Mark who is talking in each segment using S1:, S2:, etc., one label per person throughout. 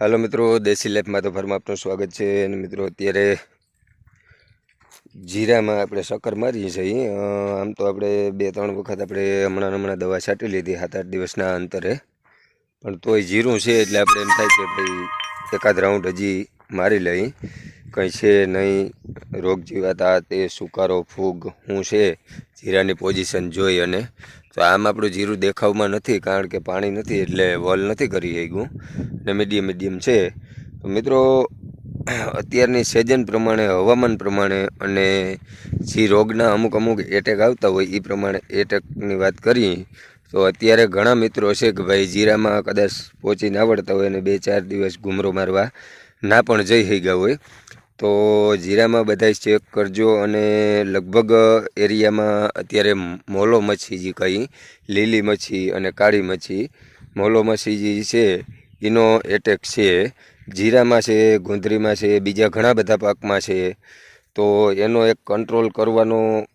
S1: હાલો મિત્રો, દેશી લાઈફમાં તો ફરમાં આપનું સ્વાગત છે. અને મિત્રો, અત્યારે જીરામાં આપણે શક્કર મારીએ છીએ. આમ તો આપણે બે ત્રણ વખત આપણે હમણાં હમણાં દવા છાંટી લીધી સાત આઠ દિવસના અંતરે. પણ તોય જીરું છે એટલે આપણે એમ થાય કે ભાઈ એકાદ રાઉન્ડ હજી મારી લઈ. કંઈ છે નહીં, રોગ જીવાતા તે સુકારો, ફૂગ શું છે, જીરાની પોઝિશન જોઈ અને તો આમ આપણું જીરું દેખાવમાં નથી, કારણ કે પાણી નથી, એટલે વોલ નથી કરી શક્યું. ને મીડિયમ મીડિયમ છે. તો મિત્રો, અત્યારની સિઝન પ્રમાણે, હવામાન પ્રમાણે અને જે રોગના અમુક અમુક એટેક આવતા હોય એ પ્રમાણે એટેકની વાત કરી. તો અત્યારે ઘણા મિત્રો છે કે ભાઈ જીરામાં કદાચ પહોંચી ના આવડતા હોય અને બે ચાર દિવસ ઘૂમરો મારવા ના પણ જઈ થઈ ગયા હોય. તો જીરામાં બધાય ચેક કરજો અને લગભગ એરિયામાં અત્યારે મોલો મચ્છી જે કહી લીલી મચ્છી અને કાળી મચ્છી, મોલો મચ્છી જે છે, એનો એટેક છે. જીરામાં છે, ગુંદરીમાં છે, બીજા ઘણા બધા પાકમાં છે. તો એનો એક કંટ્રોલ કરવાનો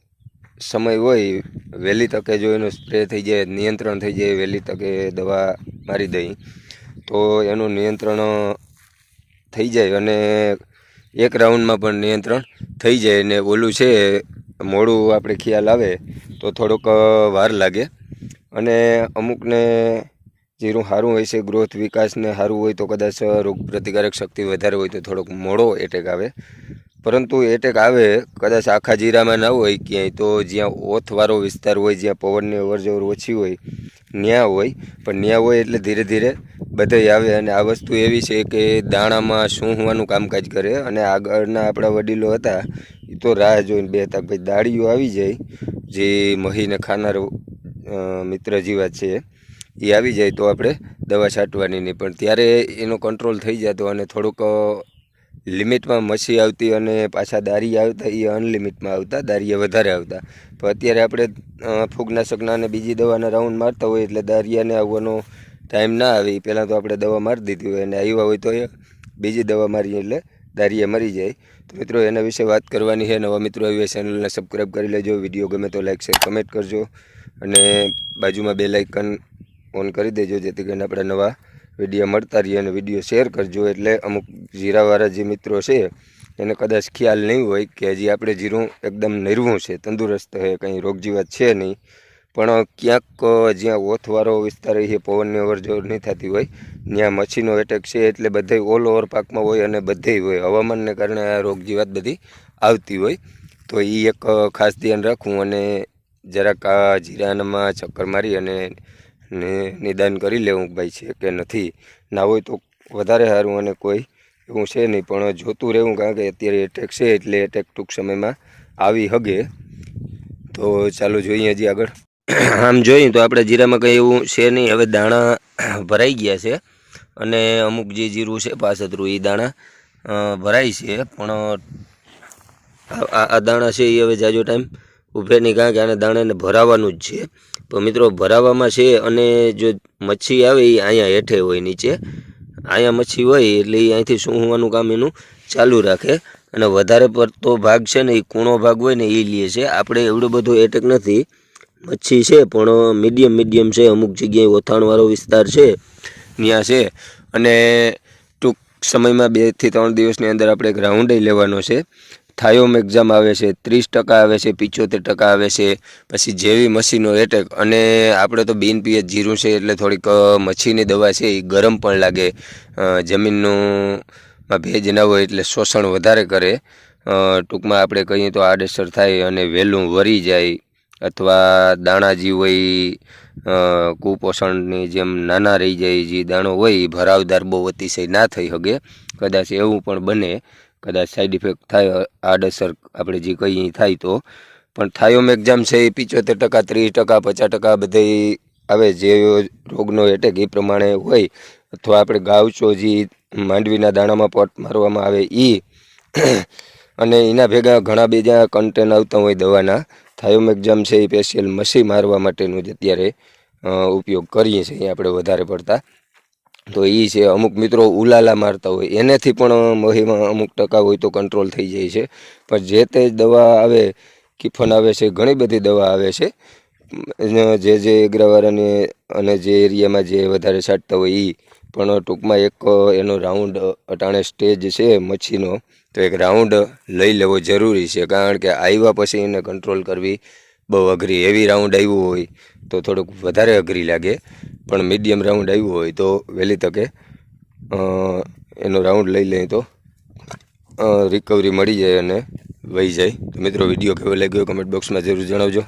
S1: સમય હોય, વહેલી તકે જો એનો સ્પ્રે થઈ જાય, નિયંત્રણ થઈ જાય, વહેલી તકે દવા મારી દઈ. તો એનું નિયંત્રણ થઈ જાય અને એક રાઉન્ડમાં પણ નિયંત્રણ થઈ જાય ને ઓલું છે, મોડું આપણે ખ્યાલ આવે તો થોડોક વાર લાગે. અને અમુકને જીરું સારું હોય છે, ગ્રોથ, વિકાસને સારું હોય તો કદાચ રોગ પ્રતિકારક શક્તિ વધારે હોય તો થોડોક મોડો એટેક આવે. પરંતુ એટેક આવે, કદાચ આખા જીરામાં ના હોય ક્યાંય, તો જ્યાં ઓથવાળો વિસ્તાર હોય, જ્યાં પવનની અવરજવર ઓછી હોય, ન્યા હોય. પણ ન્યા હોય એટલે ધીરે ધીરે બધાય આવે અને આ વસ્તુ એવી છે કે દાણામાં શું હોવાનું કામકાજ કરે અને આગળના આપણા વડીલો હતા એ તો રાહ જોઈને બે હતા ભાઈ દાળીઓ આવી જાય, જે મહીને ખાનાર મિત્ર જેવા છે એ આવી જાય તો આપણે દવા છાંટવાની નહીં. પણ ત્યારે એનો કંટ્રોલ થઈ જતો અને થોડુંક લિમિટમાં મસી આવતી અને પાછા દારી આવતા એ અનલિમિટમાં આવતા, દારીએ વધારે આવતા. પણ અત્યારે આપણે ફૂગનાશકના અને બીજી દવાના રાઉન્ડ મારતા હોય એટલે દારિયાને આવવાનો ટાઈમ ના આવે પહેલાં તો આપણે દવા મારી દીધી હોય અને આવ્યા હોય તો એ બીજી દવા મારીએ એટલે દારીએ મરી જાય. તો મિત્રો, એના વિશે વાત કરવાની છે. નવા મિત્રો આવ્યા ચેનલને સબસ્ક્રાઈબ કરી લેજો. વીડિયો ગમે તો લાઈક શેર કમેન્ટ કરજો. અને બાજુમાં બે લાઇકન ઓન કરી દેજો, જેથી કરીને આપણે નવા વીડિયો મળતા રહીએ અને વીડિયો શેર કરજો. એટલે અમુક જીરાવાળા જે મિત્રો છે, એને કદાચ ખ્યાલ નહીં હોય કે હજી આપણે જીરું એકદમ નિર્વું છે, તંદુરસ્ત છે, કંઈ રોગજીવાત છે નહીં. પણ ક્યાંક જ્યાં ઓથવાળો વિસ્તાર એ પવનની અવરજવર નહીં થતી હોય, ત્યાં મચ્છીનો એટેક છે એટલે બધે ઓલ ઓવર પાકમાં હોય અને બધે હોય. હવામાનને કારણે આ રોગજીવાત બધી આવતી હોય. તો એ એક ખાસ ધ્યાન રાખવું અને જરાક આ જીરાનામાં ચક્કર મારી અને નિદાન કરી લેવું ભાઈ છે કે નથી. ના હોય તો વધારે સારું અને કોઈ એવું છે નહીં. પણ જોતું રહેવું કારણ કે અત્યારે એટેક છે એટલે એટેક ટૂંક સમયમાં આવી હગે. તો ચાલો જોઈએ હજી આગળ. આમ જોઈએ તો આપણે જીરામાં કંઈ એવું છે નહીં. હવે દાણા ભરાઈ ગયા છે અને અમુક જે જીરું છે, પાસતરું એ દાણા ભરાય છે. પણ આ દાણા છે એ હવે જાજો ટાઈમ ઉભે નહીં. કારણ કે આને દાણાને ભરાવાનું જ છે. તો મિત્રો, ભરાવામાં છે અને જો મચ્છી આવે એ અહીંયા હેઠે હોય નીચે. અહીંયા મચ્છી હોય એટલે એ અહીંથી શું હોવાનું કામ એનું ચાલુ રાખે. અને વધારે પડતો ભાગ છે ને એ કૂણો ભાગ હોય ને એ લે છે. આપણે એવડો બધો એટેક નથી. મચ્છી છે પણ મીડિયમ મીડિયમ છે, અમુક જગ્યાએ ઓથાણવાળો વિસ્તાર છે, ત્યાં છે. અને ટૂંક સમયમાં બેથી ત્રણ દિવસની અંદર આપણે ગ્રાઉન્ડે લેવાનો છે. થાયોમ એક્ઝામ આવે છે, ત્રીસ ટકા આવે છે, પિચોતેર ટકા આવે છે, પછી જેવી મચ્છીનો એટેક અને આપણે તો બિન પીએચ જીરું છે એટલે થોડીક મચ્છીની દવા છે એ ગરમ પણ લાગે. જમીનનું ભેજ ના હોય એટલે શોષણ વધારે કરે. ટૂંકમાં આપણે કહીએ તો આડઅસર થાય અને વહેલું વરી જાય. અથવા દાણા જે હોય કુપોષણની જેમ નાના રહી જાય, જે દાણો હોય એ ભરાવદાર બહુ અતિશય ના થઈ શકે કદાચ એવું પણ બને, કદાચ સાઈડ ઇફેક્ટ થાય, આડઅસર આપણે જે કહીએ થાય તો. પણ થાયોમ એક્ઝામ છે એ પિચોતેર ટકા, ત્રીસ ટકા, પચાસ ટકા બધે આવે, જે રોગનો એટેક એ પ્રમાણે હોય, અથવા આપણે ગાવચો જે માંડવીના દાણામાં પટ મારવામાં આવે એ અને એના ભેગા ઘણા બીજા કન્ટેન આવતા હોય દવાના. થાયોમ એક્ઝામ છે એ સ્પેશિયલ મસી મારવા માટેનું જ અત્યારે ઉપયોગ કરીએ છીએ આપણે વધારે પડતા. તો એ છે, અમુક મિત્રો ઉલાલા મારતા હોય, એનેથી પણ મહીમાં અમુક ટકા હોય તો કંટ્રોલ થઈ જાય છે. પણ જે તે દવા આવે, કિફન આવે છે, ઘણી બધી દવા આવે છે જે જે એગ્રાવાળાને અને જે એરિયામાં જે વધારે છાંટતા હોય એ પણ ટૂંકમાં એક એનો રાઉન્ડ અટાણે સ્ટેજ છે મચ્છીનો. તો એક રાઉન્ડ લઈ લેવો જરૂરી છે. કારણ કે આવ્યા પછી એને કંટ્રોલ કરવી બહુ અઘરી. હેવી રાઉન્ડ આવ્યું હોય તો થોડુંક વધારે અઘરી લાગે. પણ મીડિયમ રાઉન્ડ આવ્યું હોય તો વહેલી તકે એનો રાઉન્ડ લઈ લઈએ તો રિકવરી મળી જાય અને વહી જાય. તો મિત્રો વીડિયો કેવો લાગ્યો? કમેન્ટ બોક્સમાં જરૂર જણાવજો.